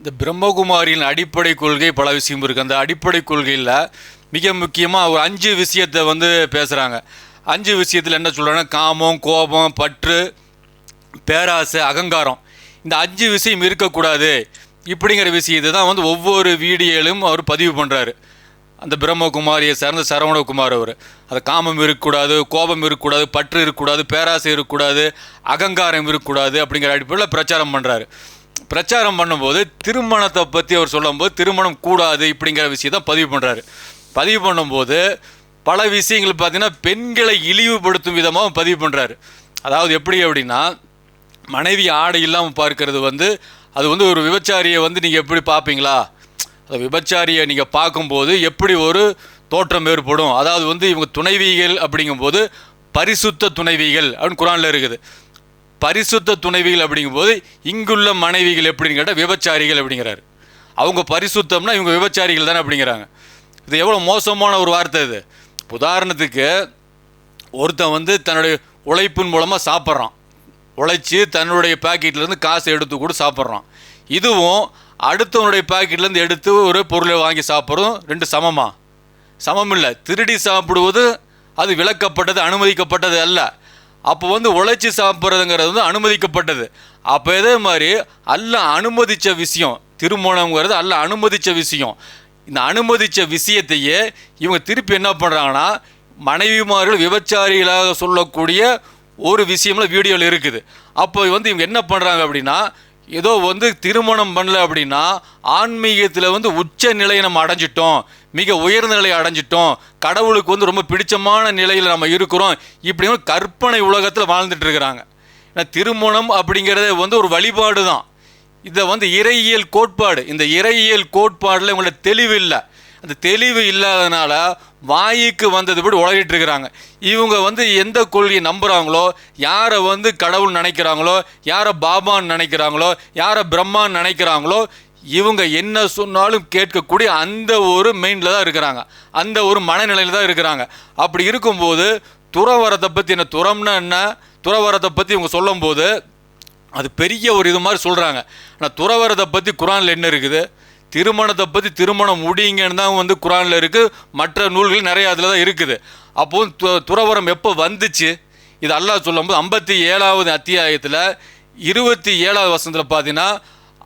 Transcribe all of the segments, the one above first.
இந்த பிரம்மகுமாரியின் அடிப்படை கொள்கை பல விஷயம் இருக்குது அந்த அடிப்படை கொள்கையில் மிக முக்கியமாக ஒரு அஞ்சு விஷயத்தை வந்து பேசுகிறாங்க அஞ்சு விஷயத்தில் என்ன சொல்கிறாங்கன்னா காமம் கோபம் பற்று பேராசை அகங்காரம். இந்த அஞ்சு விஷயம் இருக்கக்கூடாது. இப்படிங்கிற விஷயத்தை தான் வந்து ஒவ்வொரு வீடியோலையும் அவர் பதிவு பண்ணுறாரு அந்த பிரம்மகுமாரியை சார்ந்த சரவணகுமார் அவர். அது காமம் இருக்கக்கூடாது கோபம் இருக்கக்கூடாது பற்று இருக்கக்கூடாது பேராசை இருக்கக்கூடாது அகங்காரம் இருக்கக்கூடாது அப்படிங்கிற அடிப்படையில் பிரச்சாரம் பண்ணுறாரு பிரச்சாரம் பண்ணும்போது திருமணத்தை பற்றி அவர் சொல்லும்போது திருமணம் கூடாது இப்படிங்கிற விஷயத்தை பதிவு பண்ணுறாரு பதிவு பண்ணும்போது பல விஷயங்கள் பார்த்தீங்கன்னா பெண்களை இழிவுபடுத்தும் விதமாக பதிவு பண்ணுறாரு அதாவது எப்படி அப்படின்னா மனைவி ஆடை இல்லாமல் பார்க்கறது வந்து அது வந்து ஒரு விபச்சாரியை வந்து நீங்கள் எப்படி பார்ப்பீங்களா? அந்த விபச்சாரியை நீங்கள் பார்க்கும்போது எப்படி ஒரு தோற்றம் ஏற்படும்? அதாவது வந்து இவங்க துணைவிகள் அப்படிங்கும்போது பரிசுத்த துணைவிகள் அப்படின்னு குரானில் இருக்குது. பரிசுத்த துணைவிகள் அப்படிங்கும்போது இங்குள்ள மனைவிகள் எப்படின்னு கேட்டால் விபச்சாரிகள் அப்படிங்கிறாரு. அவங்க பரிசுத்தம்னா இவங்க விபச்சாரிகள் தானே அப்படிங்கிறாங்க. இது எவ்வளோ மோசமான ஒரு வார்த்தை இது. உதாரணத்துக்கு ஒருத்தன் வந்து தன்னுடைய உழைப்பின் மூலமாக சாப்பிட்றான். உழைச்சி தன்னுடைய பேக்கெட்லேருந்து காசை எடுத்து கூட சாப்பிட்றான். இதுவும் அடுத்தவனுடைய பாக்கெட்லேருந்து எடுத்து ஒரு பொருளை வாங்கி சாப்பிட்றோம். ரெண்டு சமமா? சமம் இல்லை. திருடி சாப்பிடுவது அது விலக்கப்பட்டது அனுமதிக்கப்பட்டது அல்ல. அப்போ வந்து உழைச்சி சாப்பிட்றதுங்கிறது வந்து அனுமதிக்கப்பட்டது. அப்போ இதே மாதிரி அல்ல அனுமதித்த விஷயம் திருமணங்கிறது அல்ல அனுமதித்த விஷயம். இந்த அனுமதித்த விஷயத்தையே இவங்க திருப்பி என்ன பண்ணுறாங்கன்னா மனைவிமார்கள் விபச்சாரிகளாக சொல்லக்கூடிய ஒரு விஷயம்ல வீடியோவில் இருக்குது. அப்போ வந்து இவங்க என்ன பண்ணுறாங்க அப்படின்னா ஏதோ வந்து திருமணம் பண்ணல அப்படின்னா ஆன்மீகத்தில் வந்து உச்ச நிலையை நம்ம அடைஞ்சிட்டோம். மிக உயர்ந்த நிலையை அடைஞ்சிட்டோம். கடவுளுக்கு வந்து ரொம்ப பிடிச்சமான நிலையில் நம்ம இருக்கிறோம். இப்படி வந்து கற்பனை உலகத்தில் வாழ்ந்துட்டு இருக்கிறாங்க. ஏன்னா திருமணம் அப்படிங்கிறதே வந்து ஒரு வழிபாடு தான் இதை வந்து இறையியல் கோட்பாடு. இந்த இறையியல் கோட்பாடில் இவங்களோட தெளிவு இல்லை. அந்த தெளிவு இல்லாதனால வாய்க்கு வந்தது போட்டு உலகிட்டு இருக்கிறாங்க. இவங்க வந்து எந்த கொள்கையை நம்புகிறாங்களோ யாரை வந்து கடவுள் நினைக்கிறாங்களோ யாரை பாபான்னு நினைக்கிறாங்களோ யாரை பிரம்மான்னு நினைக்கிறாங்களோ இவங்க என்ன சொன்னாலும் கேட்கக்கூடிய அந்த ஒரு மெயினில் தான் இருக்கிறாங்க. அந்த ஒரு மனநிலையில் தான் இருக்கிறாங்க. அப்படி இருக்கும்போது துறவரத்தை பற்றி என்ன துறம்னா என்ன? துறவரத்தை பற்றி இவங்க சொல்லும்போது அது பெரிய ஒரு இது மாதிரி சொல்கிறாங்க ஆனால் துறவரத்தை பற்றி குரானில் என்ன இருக்குது? திருமணத்தை பற்றி திருமணம் முடியுங்கன்னு தான் வந்து குரானில் இருக்குது மற்ற நூல்கள் நிறைய அதில் தான் இருக்குது. அப்போ து துறவரம் எப்போ வந்துச்சு? இது அல்லாஹ் சொல்லும்போது ஐம்பத்தி ஏழாவது அத்தியாயத்தில் இருபத்தி ஏழாவது வசனத்தில் பார்த்தீங்கன்னா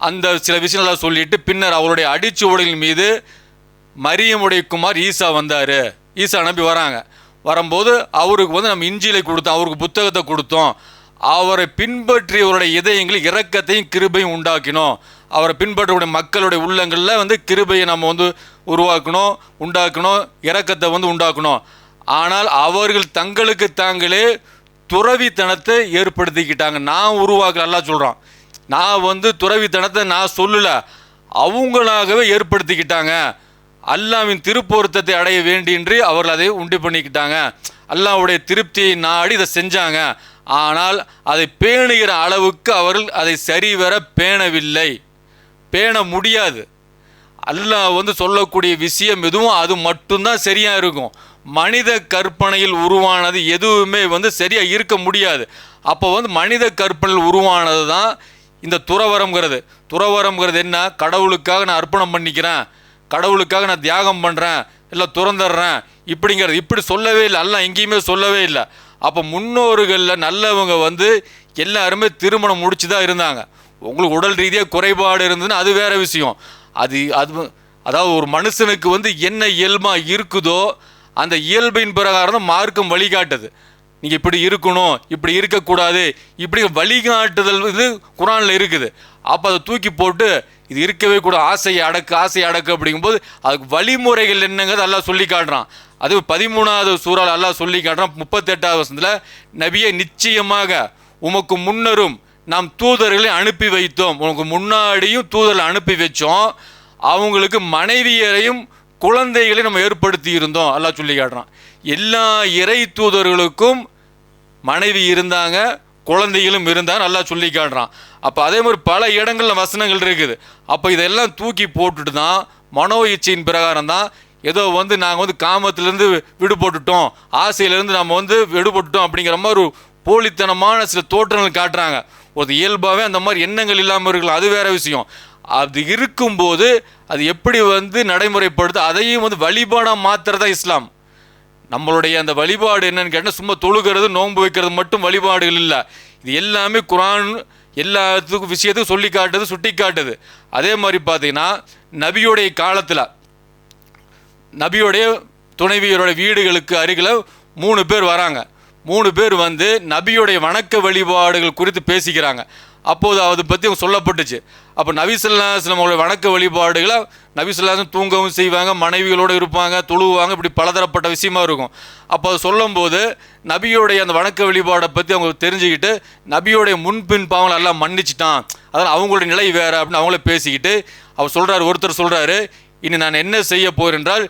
அந்த சில விஷயங்களை சொல்லிட்டு பின்னர் அவருடைய அடிச்சுவடுகள் மீது மரியமுடைய குமார் ஈசா வந்தார். ஈசா நம்பி வராங்க. வரும்போது அவருக்கு வந்து நம்ம இஞ்சிலை கொடுத்தோம் அவருக்கு புத்தகத்தை கொடுத்தோம். அவரை பின்பற்றியவருடைய இதயங்களில் இரக்கத்தையும் கிருபையும் உண்டாக்கினோம். அவரை பின்பற்றக்கூடிய மக்களுடைய உள்ளங்களில் வந்து கிருபையை நம்ம வந்து உருவாக்கணும் உண்டாக்கணும் இறக்கத்தை வந்து உண்டாக்கணும். ஆனால் அவர்கள் தங்களுக்கு தாங்களே துறவித்தனத்தை ஏற்படுத்திக்கிட்டாங்க. நான் உருவாக்கல நல்லா சொல்கிறோம் நான் வந்து துறவித்தனத்தை நான் சொல்லலை அவங்களாகவே ஏற்படுத்திக்கிட்டாங்க. அல்லாவின் திருப்பொருத்தத்தை அடைய வேண்டியின்றி அவர்கள் அதை உண்டு பண்ணிக்கிட்டாங்க. அல்லாவுடைய திருப்தியை நாடி இதை செஞ்சாங்க. ஆனால் அதை பேணுகிற அளவுக்கு அவர்கள் அதை சரிவர பேணவில்லை. பேண முடியாது. அல்லாஹ் வந்து சொல்லக்கூடிய விஷயம் எதுவும் அது மட்டும்தான் சரியாக இருக்கும். மனித கற்பனையில் உருவானது எதுவுமே வந்து சரியாக இருக்க முடியாது. அப்போ வந்து மனித கற்பனையில் உருவானது தான் இந்த துறவரம்ங்கிறது. துறவரம்ங்கிறது என்ன? கடவுளுக்காக நான் அர்ப்பணம் பண்ணிக்கிறேன். கடவுளுக்காக நான் தியாகம் பண்ணுறேன் இல்லை துறந்துடுறேன். இப்படிங்கிறது. இப்படி சொல்லவே இல்லை. எல்லாம் எங்கேயுமே சொல்லவே இல்லை. அப்போ முன்னோர்களில் நல்லவங்க வந்து எல்லாருமே திருமணம் முடிச்சு தான் இருந்தாங்க. உங்களுக்கு உடல் ரீதியாக குறைபாடு இருந்ததுன்னா அது வேற விஷயம். அது அது அதாவது ஒரு மனுஷனுக்கு வந்து என்ன இயல்பாக இருக்குதோ அந்த இயல்பின் பிரகாரம் தான் மார்க்கம் வழிகாட்டுது. நீங்கள் இப்படி இருக்கணும் இப்படி இருக்கக்கூடாது இப்படி வழிகாட்டுதல் இது குரானில் இருக்குது. அப்போ அதை தூக்கி போட்டு இது இருக்கவே கூட ஆசையை அடக்கு ஆசையை அடக்கு அப்படிங்கும்போது அதுக்கு வழிமுறைகள் என்னங்கிறது எல்லாம் சொல்லி காட்டுறான். அது பதிமூணாவது சூறால் எல்லாம் சொல்லி காட்டுறான் முப்பத்தெட்டாவது வருஷத்தில் நபியை நிச்சயமாக உமக்கு முன்னரும் நாம் தூதர்களை அனுப்பி வைத்தோம். உனக்கு முன்னாடியும் தூதர்களை அனுப்பி வச்சோம். அவங்களுக்கு மனைவியரையும் குழந்தைகளையும் நம்ம ஏற்படுத்தி இருந்தோம். எல்லாம் சொல்லி காட்டுறான். எல்லா இறை தூதர்களுக்கும் மனைவி இருந்தாங்க குழந்தைகளும் இருந்தாங்க நல்லா சொல்லி காட்டுறான். அப்போ அதே மாதிரி பல இடங்களில் வசனங்கள் இருக்குது. அப்போ இதெல்லாம் தூக்கி போட்டுட்டு தான் மனோ இச்சையின் பிரகாரம் தான் ஏதோ வந்து நாங்கள் வந்து காமத்திலேருந்து விடுபட்டுட்டோம். ஆசையிலேருந்து நம்ம வந்து விடுபட்டுட்டோம் அப்படிங்கிற மாதிரி ஒரு போலித்தனமான சில தோற்றங்கள் காட்டுறாங்க. ஒரு இயல்பாகவே அந்த மாதிரி எண்ணங்கள் இல்லாமல் இருக்கலாம். அது வேற விஷயம். அது இருக்கும்போது அது எப்படி வந்து நடைமுறைப்படுது அதையும் வந்து வழிபாடாக மாத்துறதா இஸ்லாம். நம்மளுடைய அந்த வழிபாடு என்னன்னு கேட்டால் சும்மா தொழுகிறது நோன்பு வைக்கிறது மட்டும் வழிபாடுகள் இல்லை. இது எல்லாமே குரான் எல்லாத்துக்கும் விஷயத்துக்கும் சொல்லி காட்டுது சுட்டி காட்டுது. அதே மாதிரி பார்த்தீங்கன்னா நபியுடைய காலத்தில் நபியுடைய துணைவியரோட வீடுகளுக்கு அருகில் மூணு பேர் வராங்க. மூணு பேர் வந்து நபியுடைய வணக்க வழிபாடுகள் குறித்து பேசிக்கிறாங்க. அப்போது அதை பற்றி அவங்க சொல்லப்பட்டுச்சு. அப்போ நபிசல்லாஸ்லம் அவங்களுடைய வணக்க வழிபாடுகளை நபிசல்லாஸ்லம் தூங்கவும் செய்வாங்க மனைவிகளோடு இருப்பாங்க தொழுவாங்க இப்படி பலதரப்பட்ட விஷயமா இருக்கும். அப்போ அது சொல்லும்போது நபியோடைய அந்த வணக்க வழிபாடை பற்றி அவங்க தெரிஞ்சுக்கிட்டு நபியோடைய முன்பின் பாவங்களை எல்லாம் மன்னிச்சிட்டான். அதனால் அவங்களுடைய நிலை வேறு அப்படின்னு அவங்கள பேசிக்கிட்டு அவர் சொல்கிறாரு ஒருத்தர் சொல்கிறாரு இனி நான் என்ன செய்ய போகிறேன் என்றால்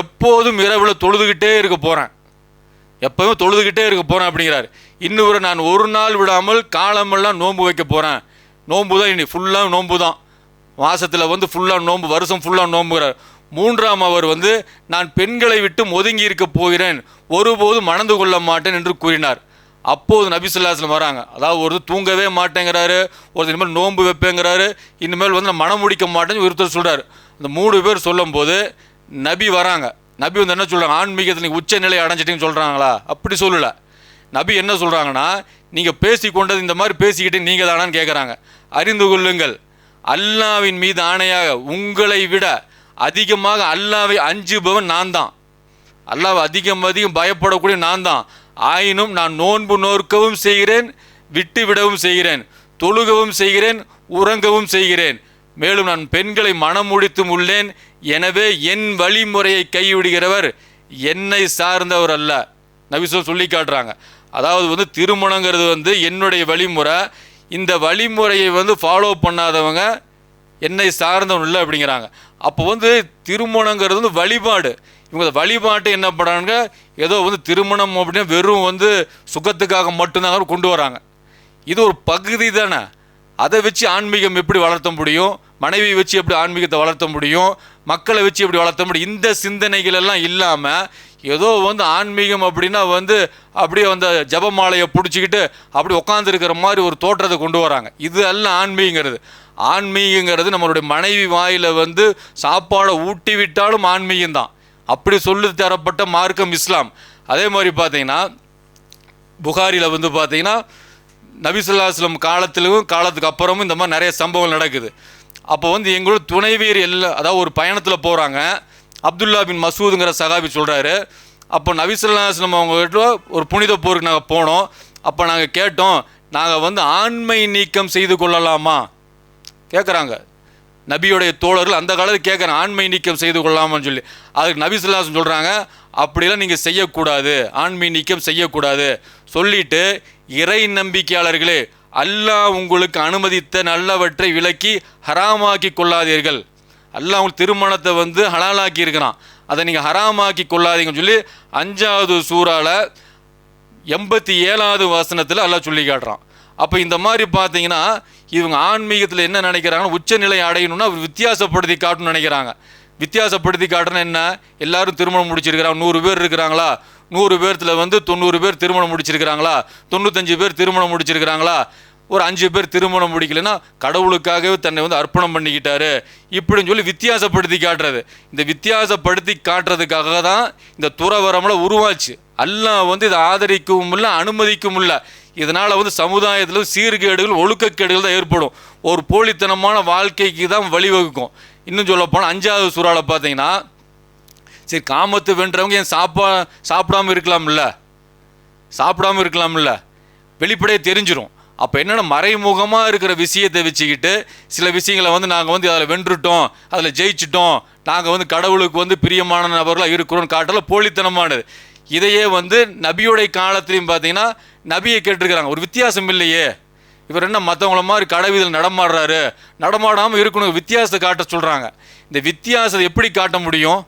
எப்போதும் இரவில் தொழுதுகிட்டே இருக்க போகிறேன் எப்பவும் தொழுதுகிட்டே இருக்க போகிறேன் அப்படிங்கிறார். இன்னொரு நான் ஒரு நாள் விடாமல் காலமெல்லாம் நோன்பு வைக்க போகிறேன் நோன்பு தான் இனி ஃபுல்லாக நோன்பு தான். மாதத்தில் வந்து ஃபுல்லாக நோன்பு வருஷம் ஃபுல்லாக நோன்புகிறார் மூன்றாம் அவர் வந்து நான் பெண்களை விட்டு ஒதுங்கி இருக்க போகிறேன். ஒருபோதும் மணந்து கொள்ள மாட்டேன் என்று கூறினார். அப்போது நபிசுல்லாஸ்லம் வராங்க. அதாவது ஒரு தூங்கவே மாட்டேங்கிறாரு. ஒரு இனிமேல் நோன்பு வைப்பேங்கிறாரு. இனிமேல் வந்து நான் மனம் முடிக்க மாட்டேன்னு ஒருத்தர் சொல்கிறார் அந்த மூணு பேர் சொல்லும்போது நபி வராங்க. நபி வந்து என்ன சொல்கிறாங்க ஆன்மீகத்தில் நீங்கள் உச்ச நிலை அடைஞ்சிட்டீங்கன்னு சொல்கிறாங்களா அப்படி சொல்லலை. நபி என்ன சொல்கிறாங்கன்னா நீங்கள் பேசி கொண்டது இந்த மாதிரி பேசிக்கிட்டு நீங்கள் தானான்னு கேட்குறாங்க அறிந்து கொள்ளுங்கள். அல்லாவின் மீது ஆணையாக உங்களை விட அதிகமாக அல்லாவை அஞ்சுபவன் நான் தான். அல்லாஹ் அதிகம் அதிகம் பயப்படக்கூடிய நான் தான். ஆயினும் நான் நோன்பு நோற்கவும் செய்கிறேன் விட்டு விடவும் செய்கிறேன் தொழுகவும் செய்கிறேன் உறங்கவும் செய்கிறேன். மேலும் நான் பெண்களை மனம் முடித்தும் உள்ளேன். எனவே என் வழிமுறையை கைவிடுகிறவர் என்னை சார்ந்தவர் அல்ல. நபிசோ சொல்லி காட்டுறாங்க. அதாவது வந்து திருமணங்கிறது வந்து என்னுடைய வழிமுறை. இந்த வழிமுறையை வந்து ஃபாலோ பண்ணாதவங்க என்னை சார்ந்தவன் இல்லை அப்படிங்கிறாங்க. அப்போ வந்து திருமணங்கிறது வந்து வழிபாடு. இவங்க வழிபாட்டை என்ன பண்ணுறாங்க ஏதோ வந்து திருமணம் அப்படின்னா வெறும் வந்து சுகத்துக்காக மட்டும்தான் கொண்டு வராங்க. இது ஒரு பகுதி தானே. அதை வச்சு ஆன்மீகம் எப்படி வளர்த்த முடியும்? மனைவியை வச்சு எப்படி ஆன்மீகத்தை வளர்த்த முடியும் மக்களை வச்சு எப்படி வளர்த்த முடியும் இந்த சிந்தனைகள் எல்லாம் இல்லாமல் ஏதோ வந்து ஆன்மீகம் அப்படின்னா வந்து அப்படியே அந்த ஜபமாலையை பிடிச்சிக்கிட்டு அப்படி உட்காந்துருக்கிற மாதிரி ஒரு தோற்றத்தை கொண்டு வராங்க. இது எல்லாம் ஆன்மீகங்கிறது. ஆன்மீகங்கிறது நம்மளுடைய மனைவி வாயில் வந்து சாப்பாடை ஊட்டி விட்டாலும் ஆன்மீகம் தான் அப்படி சொல்லி தரப்பட்ட மார்க்கம் இஸ்லாம். அதே மாதிரி பார்த்தீங்கன்னா புகாரியில் வந்து பார்த்தீங்கன்னா நபிசுல்லாஸ்லம் காலத்திலும் காலத்துக்கு அப்புறமும் இந்த மாதிரி நிறைய சம்பவங்கள் நடக்குது. அப்போ வந்து எங்களோட துணைவியர் எல்லாம் அதாவது ஒரு பயணத்தில் போகிறாங்க அப்துல்லா பின் மசூதுங்கிற சகாபி சொல்கிறாரு அப்போ நபிசுல்லாஸ்லம் அவங்ககிட்ட ஒரு புனித போருக்கு நாங்கள் போனோம். அப்போ நாங்கள் கேட்டோம் நாங்கள் வந்து ஆண்மை நீக்கம் செய்து கொள்ளலாமா? கேட்குறாங்க நபியுடைய தோழர்கள் அந்த காலத்தில் கேட்குறேன் ஆண்மை நீக்கம் செய்து கொள்ளலாமான்னு சொல்லி. அதுக்கு நபி சொல்லாசன் சொல்கிறாங்க அப்படிலாம் நீங்கள் செய்யக்கூடாது. ஆண்மை நீக்கம் செய்யக்கூடாது. சொல்லிட்டு இறை நம்பிக்கையாளர்களே அல்லாஹ் உங்களுக்கு அனுமதித்த நல்லவற்றை விலக்கி ஹராமாக்கி கொள்ளாதீர்கள். அல்லாஹ் உங்களுக்கு திருமணத்தை வந்து ஹலாலாக்கி இருக்கிறான். அதை நீங்கள் ஹராமாக்கி கொள்ளாதீங்கன்னு சொல்லி அஞ்சாவது சூறால எண்பத்தி ஏழாவது வசனத்தில் அல்லாஹ் சொல்லி காட்டுறான். அப்போ இந்த மாதிரி பார்த்தீங்கன்னா இவங்க ஆன்மீகத்தில் என்ன நினைக்கிறாங்கன்னா உச்சநிலை அடையணும்னா வித்தியாசப்படுத்தி காட்டணும்னு நினைக்கிறாங்க. வித்தியாசப்படுத்தி காட்டணும் என்ன? எல்லாரும் திருமணம் முடிச்சிருக்கிறாங்க. நூறு பேர் இருக்கிறாங்களா? நூறு பேர்த்தில் வந்து தொண்ணூறு பேர் திருமணம் முடிச்சிருக்கிறாங்களா? தொண்ணூத்தஞ்சு பேர் திருமணம் முடிச்சிருக்கிறாங்களா? ஒரு அஞ்சு பேர் திருமணம் முடிக்கலைன்னா கடவுளுக்காகவே தன்னை வந்து அர்ப்பணம் பண்ணிக்கிட்டாரு. இப்படின்னு சொல்லி வித்தியாசப்படுத்தி காட்டுறது. இந்த வித்தியாசப்படுத்தி காட்டுறதுக்காக தான் இந்த துறவரம்லாம் உருவாச்சு. அல்லாஹ் வந்து இதை ஆதரிக்கவும் இல்லை அனுமதிக்கவும் இல்லை. இதனால் வந்து சமுதாயத்தில் சீர்கேடுகள் ஒழுக்கக்கேடுகள் தான் ஏற்படும். ஒரு போலித்தனமான வாழ்க்கைக்கு தான் வழிவகுக்கும். இன்னும் சொல்ல போனால் அஞ்சாவது சூறால பார்த்தீங்கன்னா சரி காமத்து வென்றவங்க ஏன் சாப்பா சாப்பிடாம இருக்கலாம்ல? சாப்பிடாம இருக்கலாம்ல? வெளிப்படையாக தெரிஞ்சிடும் அப்போ என்னென்ன மறைமுகமாக இருக்கிற விஷயத்தை வச்சுக்கிட்டு சில விஷயங்களை வந்து நாங்கள் வந்து அதில் வென்றுட்டோம் அதில் ஜெயிச்சிட்டோம். நாங்கள் வந்து கடவுளுக்கு வந்து பிரியமான நபர்களாக இருக்கிறோம்னு காட்டல போலித்தனமானது. இதையே வந்து நபியுடைய காலத்துலையும் பார்த்தீங்கன்னா நபியை கேட்டிருக்கிறாங்க. ஒரு வித்தியாசம் இல்லையே. இவர் என்ன மற்றவங்கள மாதிரி கடவுதில் நடமாடுறாரு? நடமாடாமல் இருக்கணும் வித்தியாசத்தை காட்ட சொல்கிறாங்க இந்த வித்தியாசத்தை எப்படி காட்ட முடியும்?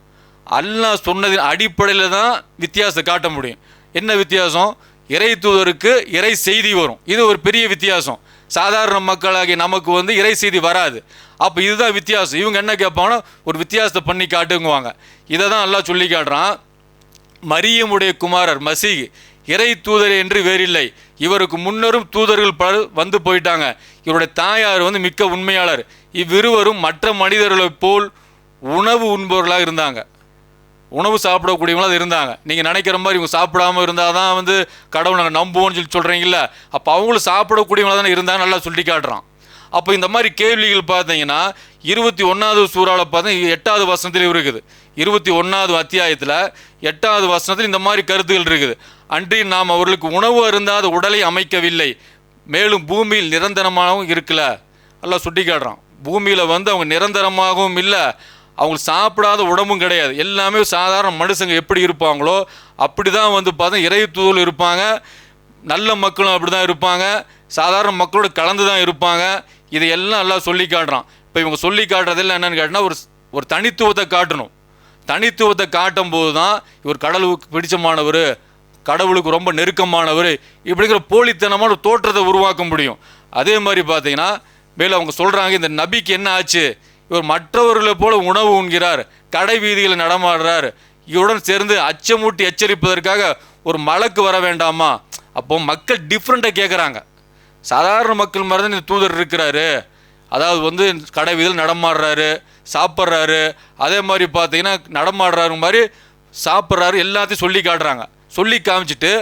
அல்லாஹ் சொன்னதின் அடிப்படையில் தான் வித்தியாசத்தை காட்ட முடியும். என்ன வித்தியாசம்? இறை தூதருக்கு இறை செய்தி வரும். இது ஒரு பெரிய வித்தியாசம். சாதாரண மக்களாகிய நமக்கு வந்து இறை செய்தி வராது. அப்போ இதுதான் வித்தியாசம். இவங்க என்ன கேட்பாங்கன்னா ஒரு வித்தியாசத்தை பண்ணி காட்டுங்குவாங்க. இதை தான் எல்லாம் சொல்லி காட்டுறான். மரியமுடைய குமாரர் மசீஹ் இறை தூதர் என்று வேறில்லை. இவருக்கு முன்னரும் தூதர்கள் பலர் வந்து போயிட்டாங்க. இவருடைய தாயார் வந்து மிக்க உண்மையாளர். இவ்விருவரும் மற்ற மனிதர்களைப் போல் உணவு உண்பவர்களாக இருந்தாங்க. உணவு சாப்பிடக்கூடியவங்களாக இருந்தாங்க. நீங்கள் நினைக்கிற மாதிரி இவங்க சாப்பிடாம இருந்தால் தான் வந்து கடவுளை நாங்கள் நம்புவோம்னு சொல்லி சொல்கிறீங்கள அப்போ அவங்களும் சாப்பிடக்கூடியவங்களாக தானே இருந்தாங்க நல்லா சொல்லி காட்டுறான். அப்போ இந்த மாதிரி கேள்விகள் பார்த்தீங்கன்னா இருபத்தி ஒன்றாவது சூறாவில் பார்த்தீங்கன்னா எட்டாவது வசனத்தில் இருக்குது. இருபத்தி ஒன்றாவது அத்தியாயத்தில் எட்டாவது வசனத்தில் இந்த மாதிரி கருத்துகள் இருக்குது. அன்றி நாம் அவர்களுக்கு உணவு அருந்தாத உடலை அமைக்கவில்லை. மேலும் பூமியில் நிரந்தரமாகவும் இருக்கல. எல்லாம் சுட்டி காட்டுறான் பூமியில் வந்து அவங்க நிரந்தரமாகவும் இல்லை. அவங்க சாப்பிடாத உடம்பும் கிடையாது. எல்லாமே சாதாரண மனுஷங்க எப்படி இருப்பாங்களோ அப்படி தான் வந்து பார்த்தா இறை இருப்பாங்க. நல்ல மக்களும் அப்படி தான் இருப்பாங்க. சாதாரண மக்களோட கலந்து தான் இருப்பாங்க. இதையெல்லாம் எல்லாம் சொல்லி காட்டுறான் இப்போ இவங்க சொல்லி காட்டுறதெல்லாம் என்னென்னு கேட்டால் ஒரு ஒரு தனித்துவத்தை காட்டணும். தனித்துவத்தை காட்டும் போது தான் இவர் கடவுளுக்கு பிடிச்சமானவர் கடவுளுக்கு ரொம்ப நெருக்கமானவர் இப்படிங்கிற போலித்தனமான தோற்றத்தை உருவாக்க முடியும். அதே மாதிரி பார்த்தீங்கன்னா மேலே அவங்க சொல்கிறாங்க இந்த நபிக்கு என்ன ஆச்சு? இவர் மற்றவர்களை போல உணவு உண்கிறார் கடை வீதியில் நடமாடுறார் இவருடன் சேர்ந்து அச்சமூட்டி எச்சரிப்பதற்காக ஒரு மலக்கு வர வேண்டாமா? அப்போ மக்கள் டிஃப்ரெண்ட்டாக கேட்குறாங்க சாதாரண மக்கள் மாதிரி தான் இந்த தூதர் இருக்கிறாரு. அதாவது வந்து கடை வீதியில் நடமாடுறாரு சாப்பிட்றாரு. அதே மாதிரி பார்த்தீங்கன்னா நடமாடுறாரு மாதிரி சாப்பிட்றாரு எல்லாத்தையும் சொல்லி காட்டுறாங்க. சொல்லி காமிச்சிட்டு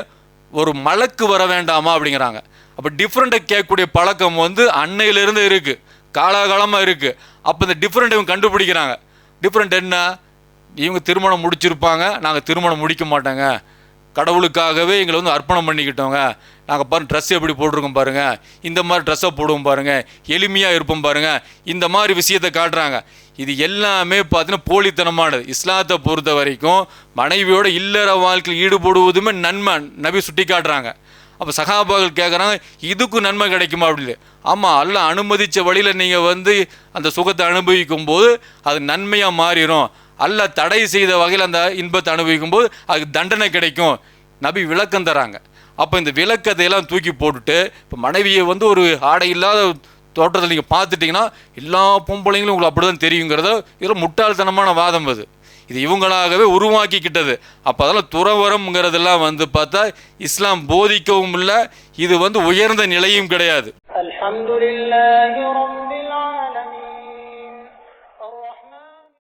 ஒரு மலக்கு வர வேண்டாமா அப்படிங்கிறாங்க. அப்போ டிஃப்ரெண்ட்டாக கேட்கக்கூடிய பழக்கம் வந்து அன்னையிலேருந்து இருக்குது காலாகாலமாக இருக்குது அப்போ இந்த டிஃப்ரெண்ட் இவங்க கண்டுபிடிக்கிறாங்க. டிஃப்ரெண்ட் என்ன? இவங்க திருமணம் முடிச்சிருப்பாங்க. நாங்கள் திருமணம் முடிக்க மாட்டோங்க. கடவுளுக்காகவே எங்களை வந்து அர்ப்பணம் பண்ணிக்கிட்டோங்க நாங்கள் பாருங்க ட்ரெஸ் எப்படி போட்டிருக்கோம் பாருங்கள் இந்த மாதிரி ட்ரெஸ்ஸை போடுவோம் பாருங்கள் எளிமையாக இருப்போம் பாருங்கள் இந்த மாதிரி விஷயத்தை காட்டுறாங்க. இது எல்லாமே பார்த்தீங்கன்னா போலித்தனமானது. இஸ்லாத்தை பொறுத்த வரைக்கும் மனைவியோட இல்லற வாழ்க்கையில் ஈடுபடுவதுமே நன்மை. நபி சுட்டி காட்டுறாங்க. அப்போ சகாபாக்கள் கேட்குறாங்க இதுக்கும் நன்மை கிடைக்குமா? அப்படின்னு ஆமாம் அல்ல அனுமதித்த வழியில் நீங்கள் வந்து அந்த சுகத்தை அனுபவிக்கும் போது அது நன்மையாக மாறிடும் அல்ல தடை செய்த வகையில் அந்த இன்பத்தை அனுபவிக்கும் போது அதுக்கு தண்டனை கிடைக்கும். நபி விளக்கம் தராங்க. அப்போ இந்த விளக்கத்தையெல்லாம் தூக்கி போட்டுட்டு இப்போ மனைவியை வந்து ஒரு ஆடை இல்லாத தோட்டத்தில் நீங்கள் பார்த்துட்டிங்கன்னா எல்லா பொம்பளைங்களும் உங்களுக்கு அப்படி தான் தெரியுங்கிறத இதில் முட்டாள்தனமான வாதம் அது. இது இவங்களாகவே உருவாக்கிக்கிட்டது. அப்போ அதெல்லாம் துறவரம்ங்கிறதெல்லாம் வந்து பார்த்தா இஸ்லாம் போதிக்கவும் இல்லை இது வந்து உயர்ந்த நிலையும் கிடையாது.